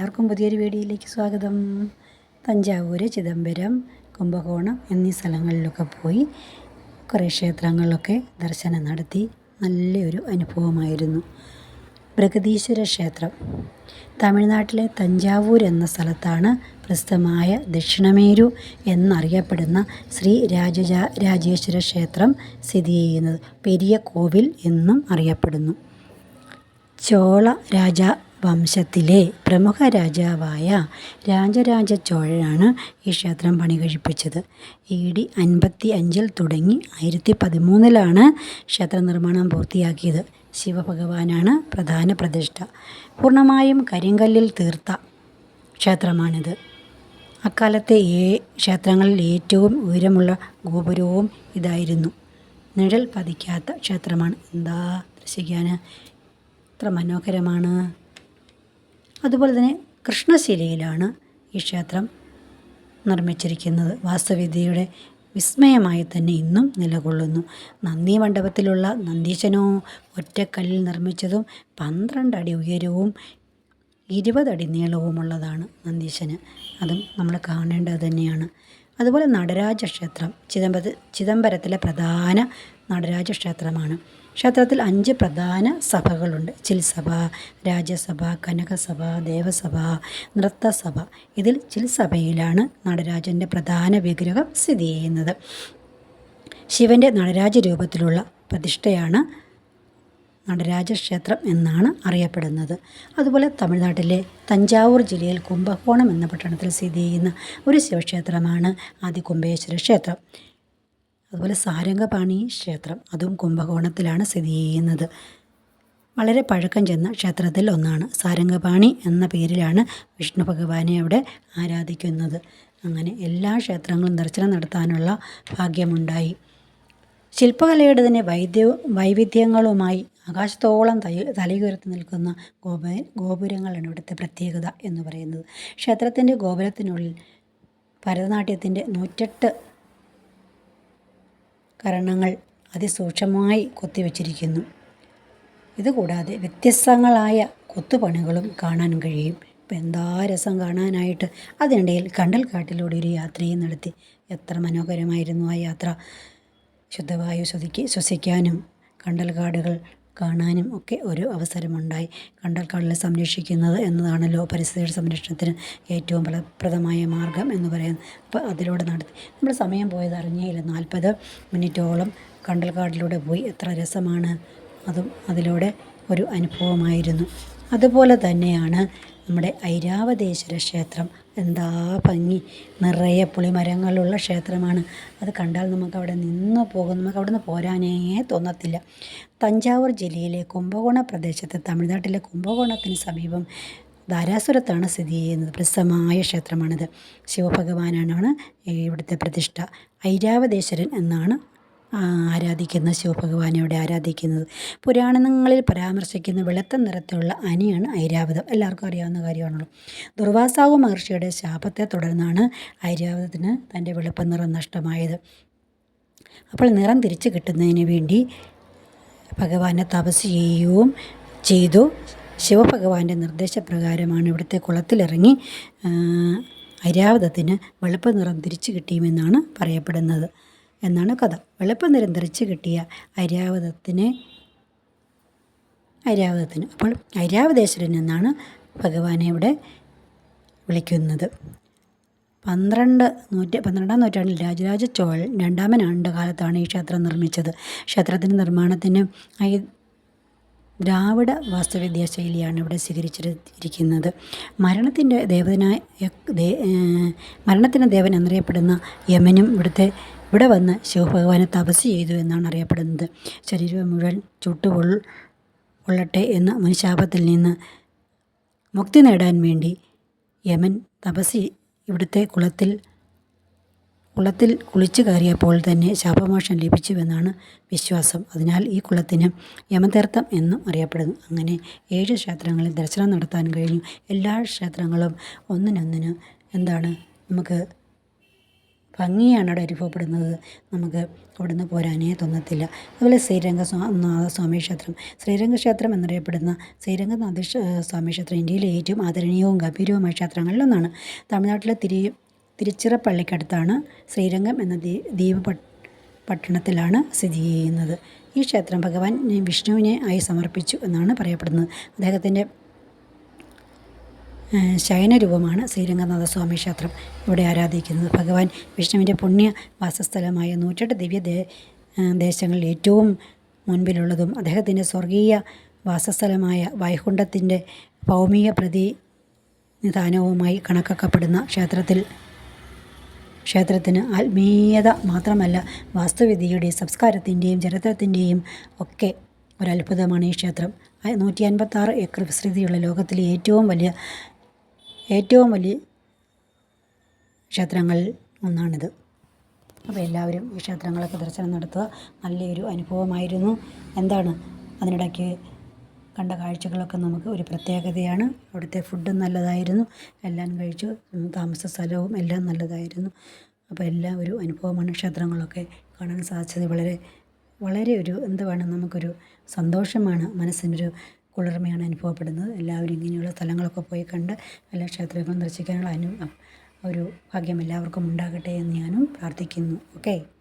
എല്ലാവർക്കും പുതിയൊരു വീഡിയോയിലേക്ക് സ്വാഗതം. തഞ്ചാവൂർ ചിദംബരം കുംഭകോണം എന്നീ സ്ഥലങ്ങളിലൊക്കെ പോയി കുറേ ക്ഷേത്രങ്ങളിലൊക്കെ ദർശനം നടത്തി നല്ലൊരു അനുഭവമായിരുന്നു. ബൃഹദീശ്വര ക്ഷേത്രം. തമിഴ്നാട്ടിലെ തഞ്ചാവൂർ എന്ന സ്ഥലത്താണ് പ്രസിദ്ധമായ ദക്ഷിണമേരു എന്നറിയപ്പെടുന്ന ശ്രീ രാജജ രാജേശ്വര ക്ഷേത്രം സ്ഥിതി ചെയ്യുന്നത്. പെരിയ കോവിൽ എന്നും അറിയപ്പെടുന്നു. ചോള രാജ വംശത്തിലെ പ്രമുഖ രാജാവായ രാജരാജ ചോഴനാണ് ഈ ക്ഷേത്രം പണി കഴിപ്പിച്ചത് എ ഡി അൻപത്തി അഞ്ചിൽ തുടങ്ങി ആയിരത്തി പതിമൂന്നിലാണ് ക്ഷേത്ര നിർമ്മാണം പൂർത്തിയാക്കിയത്. ശിവഭഗവാനാണ് പ്രധാന പ്രതിഷ്ഠ. പൂർണമായും കരിങ്കല്ലിൽ തീർത്ത ക്ഷേത്രമാണിത്. അക്കാലത്തെ ഏ ക്ഷേത്രങ്ങളിൽ ഏറ്റവും ഉയരമുള്ള ഗോപുരവും ഇതായിരുന്നു. നിഴൽ പതിക്കാത്ത ക്ഷേത്രമാണ്. എന്താ ദർശിക്കാൻ? എത്ര മനോഹരമാണ്. അതുപോലെ തന്നെ കൃഷ്ണശിലയിലാണ് ഈ ക്ഷേത്രം നിർമ്മിച്ചിരിക്കുന്നത്. വാസ്തുവിദ്യയുടെ വിസ്മയമായി തന്നെ ഇന്നും നിലകൊള്ളുന്നു. നന്ദി മണ്ഡപത്തിലുള്ള നന്ദീശനോ ഒറ്റക്കല്ലിൽ നിർമ്മിച്ചതും പന്ത്രണ്ട് അടി ഉയരവും ഇരുപതടി നീളവുമുള്ളതാണ് നന്ദീശന്. അതും നമ്മൾ കാണേണ്ടത് തന്നെയാണ്. അതുപോലെ നടരാജ ക്ഷേത്രം ചിദംബര ചിദംബരത്തിലെ പ്രധാന നടരാജ ക്ഷേത്രമാണ് ക്ഷേത്രത്തിൽ അഞ്ച് പ്രധാന സഭകളുണ്ട്. ചിൽസഭ രാജ്യസഭ കനകസഭ ദേവസഭ നൃത്തസഭ. ഇതിൽ ചിൽസഭയിലാണ് നടരാജന്റെ പ്രധാന വിഗ്രഹം സ്ഥിതി ചെയ്യുന്നത്. ശിവന്റെ നടരാജ രൂപത്തിലുള്ള പ്രതിഷ്ഠയാണ് നടരാജ ക്ഷേത്രം എന്നാണ് അറിയപ്പെടുന്നത്. അതുപോലെ തമിഴ്നാട്ടിലെ തഞ്ചാവൂർ ജില്ലയിൽ കുംഭകോണം എന്ന പട്ടണത്തിൽ സ്ഥിതി ചെയ്യുന്ന ഒരു ശിവക്ഷേത്രമാണ് ആദികുംഭേശ്വര ക്ഷേത്രം. അതുപോലെ സാരംഗപാണി ക്ഷേത്രം അതും കുംഭകോണത്തിലാണ് സ്ഥിതി ചെയ്യുന്നത്. വളരെ പഴക്കം ചെന്ന ക്ഷേത്രത്തിൽ ഒന്നാണ് സാരംഗപാണി എന്ന പേരിലാണ് വിഷ്ണു ഭഗവാനെ അവിടെ ആരാധിക്കുന്നത്. അങ്ങനെ എല്ലാ ക്ഷേത്രങ്ങളും ദർശനം നടത്താനുള്ള ഭാഗ്യമുണ്ടായി. ശില്പകലയുടെ തന്നെ വൈദ്യ വൈവിധ്യങ്ങളുമായി ആകാശത്തോളം തലയുയർത്തി നിൽക്കുന്ന ഗോപ ഗോപുരങ്ങളാണ് ഇവിടുത്തെ പ്രത്യേകത എന്ന് പറയുന്നത്. ക്ഷേത്രത്തിന്റെ ഗോപുരത്തിനുള്ളിൽ ഭരതനാട്യത്തിന്റെ നൂറ്റെട്ട് കരണങ്ങൾ അതിസൂക്ഷ്മമായി കൊത്തിവെച്ചിരിക്കുന്നു. ഇതുകൂടാതെ വ്യത്യസ്തങ്ങളായ കൊത്തുപണികളും കാണാൻ കഴിയും. ഇപ്പം എന്താ രസം കാണാനായിട്ട്? അതിനിടയിൽ കണ്ടൽക്കാട്ടിലൂടെ ഒരു യാത്രയും നടത്തി. എത്ര മനോഹരമായിരുന്നു ആ യാത്ര. ശുദ്ധവായു ശ്വസിക്ക് ശ്വസിക്കാനും കണ്ടൽക്കാടുകൾ കാണാനും ഒക്കെ ഒരു അവസരമുണ്ടായി. കണ്ടൽക്കാടിനെ സംരക്ഷിക്കുന്നത് എന്നതാണല്ലോ പരിസ്ഥിതിയുടെ സംരക്ഷണത്തിന് ഏറ്റവും ഫലപ്രദമായ മാർഗം എന്ന് പറയുന്നത് അപ്പോൾ അതിലൂടെ നടത്തി. നമ്മൾ സമയം പോയത് അറിഞ്ഞേയില്ല നാൽപ്പത് മിനിറ്റോളം കണ്ടൽക്കാടിലൂടെ പോയി. എത്ര രസമാണ്. അതും അതിലൂടെ ഒരു അനുഭവമായിരുന്നു. അതുപോലെ തന്നെയാണ് നമ്മുടെ ഐരാവതേശ്വര ക്ഷേത്രം. എന്താ ഭംഗി. നിറയെ പുളിമരങ്ങളുള്ള ക്ഷേത്രമാണ്. അത് കണ്ടാൽ നമുക്ക് അവിടെ നിന്ന് പോകും. നമുക്ക് അവിടെ നിന്ന് പോരാനേ തോന്നത്തില്ല. തഞ്ചാവൂർ ജില്ലയിലെ കുംഭകോണ പ്രദേശത്ത് തമിഴ്നാട്ടിലെ കുംഭകോണത്തിന് സമീപം ധാരാസുരത്താണ് സ്ഥിതി ചെയ്യുന്നത്. പ്രസിദ്ധമായ ക്ഷേത്രമാണിത്. ശിവഭഗവാനാണ് ഇവിടുത്തെ പ്രതിഷ്ഠ. ഐരാവതേശ്വരൻ എന്നാണ് ആരാധിക്കുന്ന ശിവഭഗവാനെ അവിടെ ആരാധിക്കുന്നത് പുരാണങ്ങളിൽ പരാമർശിക്കുന്ന വെളുത്ത നിറത്തിലുള്ള അനിയാണ് ഐരാവതം. എല്ലാവർക്കും അറിയാവുന്ന കാര്യമാണല്ലോ. ദുർവാസാവ് മഹർഷിയുടെ ശാപത്തെ തുടർന്നാണ് ഐരാവതത്തിന് തന്റെ വെളുപ്പ നിറം നഷ്ടമായത്. അപ്പോൾ നിറം തിരിച്ചു കിട്ടുന്നതിന് വേണ്ടി ഭഗവാനെ തപസ് ചെയ്യുകയും ചെയ്തു. ശിവഭഗവാന്റെ നിർദ്ദേശപ്രകാരമാണ് ഇവിടുത്തെ കുളത്തിലിറങ്ങി ഐരാവതത്തിന് വെളുപ്പ് നിറം തിരിച്ചു കിട്ടിയുമെന്നാണ് പറയപ്പെടുന്നത്. എന്നാണ് കഥ. വെളുപ്പ നിരന്തരിച്ച് കിട്ടിയ ഐരാവതത്തിനെ ഐരാവതത്തിന് അപ്പോൾ ഐരാവതേശ്വരൻ എന്നാണ് ഭഗവാനെ ഇവിടെ വിളിക്കുന്നത്. പന്ത്രണ്ട് നൂറ്റി പന്ത്രണ്ടാം നൂറ്റാണ്ടിൽ രാജരാജ ചോഴൽ രണ്ടാമൻ ആണ്ട് കാലത്താണ് ഈ ക്ഷേത്രം നിർമ്മിച്ചത്. ക്ഷേത്രത്തിന്റെ നിർമ്മാണത്തിന് ദ്രാവിഡ വാസ്തുവിദ്യാ ശൈലിയാണ് ഇവിടെ സ്വീകരിച്ചിരിക്കുന്നത്. മരണത്തിന്റെ ദേവനായ മരണത്തിന്റെ ദേവൻ എന്നറിയപ്പെടുന്ന യമനും ഇവിടുത്തെ ഇവിടെ വന്ന് ശിവഭഗവാനെ തപസ് ചെയ്തു എന്നാണ് അറിയപ്പെടുന്നത്. ശരീരം മുഴുവൻ ചുട്ടുപൊൾ കൊള്ളട്ടെ എന്ന മനുഷ്യാപത്തിൽ നിന്ന് മുക്തി നേടാൻ വേണ്ടി യമൻ തപസ് ഇവിടുത്തെ കുളത്തിൽ കുളത്തിൽ കുളിച്ചു കയറിയപ്പോൾ തന്നെ ശാപമോക്ഷം ലഭിച്ചുവെന്നാണ് വിശ്വാസം. അതിനാൽ ഈ കുളത്തിന് യമതീർത്ഥം എന്നും അറിയപ്പെടുന്നു. അങ്ങനെ ഏഴ് ക്ഷേത്രങ്ങളിൽ ദർശനം നടത്താൻ കഴിഞ്ഞു. എല്ലാ ക്ഷേത്രങ്ങളും ഒന്നിനൊന്നിന് എന്താണ്? നമുക്ക് ഭംഗിയാണ് അവിടെ അനുഭവപ്പെടുന്നത്. നമുക്ക് അവിടുന്ന് പോരാനേ തോന്നത്തില്ല. അതുപോലെ ശ്രീരംഗ സ്വാ സ്വാമി ക്ഷേത്രം. ശ്രീരംഗ ക്ഷേത്രം എന്നറിയപ്പെടുന്ന ശ്രീരംഗനാഥ സ്വാമി ക്ഷേത്രം ഇന്ത്യയിലെ ഏറ്റവും ആദരണീയവും ഗംഭീരവുമായ ക്ഷേത്രങ്ങളിലൊന്നാണ്. തമിഴ്നാട്ടിലെ തിരു തിരുച്ചിറപ്പള്ളിക്കടുത്താണ് ശ്രീരംഗം എന്ന ദ്വീപ് പട്ടണത്തിലാണ് സ്ഥിതി ചെയ്യുന്നത്. ഈ ക്ഷേത്രം ഭഗവാൻ വിഷ്ണുവിനെ ആയി സമർപ്പിച്ചു എന്നാണ് പറയപ്പെടുന്നത്. അദ്ദേഹത്തിന്റെ ശയനരൂപമാണ് ശ്രീരംഗനാഥസ്വാമി ക്ഷേത്രം ഇവിടെ ആരാധിക്കുന്നത്. ഭഗവാൻ വിഷ്ണുവിന്റെ പുണ്യ വാസസ്ഥലമായ നൂറ്റെട്ട് ദിവ്യ ദേശങ്ങളിൽ ഏറ്റവും മുൻപിലുള്ളതും അദ്ദേഹത്തിന്റെ സ്വർഗീയ വാസസ്ഥലമായ വൈകുണ്ഠത്തിന്റെ ഭൗമിക പ്രതി നിധാനവുമായി കണക്കാക്കപ്പെടുന്ന ക്ഷേത്രത്തിൽ ക്ഷേത്രത്തിന് ആത്മീയത മാത്രമല്ല വാസ്തുവിദ്യയുടെയും സംസ്കാരത്തിന്റെയും ചരിത്രത്തിന്റെയും ഒക്കെ ഒരത്ഭുതമാണ് ഈ ക്ഷേത്രം. നൂറ്റി അൻപത്താറ് ഏക്കർ വിസ്തൃതിയുള്ള ലോകത്തിലെ ഏറ്റവും വലിയ ഏറ്റവും വലിയ ക്ഷേത്രങ്ങളിൽ ഒന്നാണിത്. അപ്പോൾ എല്ലാവരും ഈ ക്ഷേത്രങ്ങളൊക്കെ ദർശനം നടത്തുക. നല്ലൊരു അനുഭവമായിരുന്നു. എന്താണ്? അതിനിടയ്ക്ക് കണ്ട കാഴ്ചകളൊക്കെ നമുക്ക് ഒരു പ്രത്യേകതയാണ്. അവിടുത്തെ ഫുഡും നല്ലതായിരുന്നു. എല്ലാം കഴിച്ചു. താമസ സ്ഥലവും എല്ലാം നല്ലതായിരുന്നു. അപ്പോൾ എല്ലാം ഒരു അനുഭവമാണ്. ക്ഷേത്രങ്ങളൊക്കെ കാണാൻ സാധിച്ചത് വളരെ വളരെ ഒരു എന്തുവാണ് നമുക്കൊരു സന്തോഷമാണ്. മനസ്സിനൊരു കുളിർമയാണ് അനുഭവപ്പെടുന്നത്. എല്ലാവരും ഇങ്ങനെയുള്ള സ്ഥലങ്ങളൊക്കെ പോയി കണ്ട് എല്ലാ ക്ഷേത്രങ്ങളും ദർശിക്കാനുള്ള അനു ഒരു ഭാഗ്യം എല്ലാവർക്കും ഉണ്ടാകട്ടെ എന്ന് ഞാനും പ്രാർത്ഥിക്കുന്നു. ഓക്കെ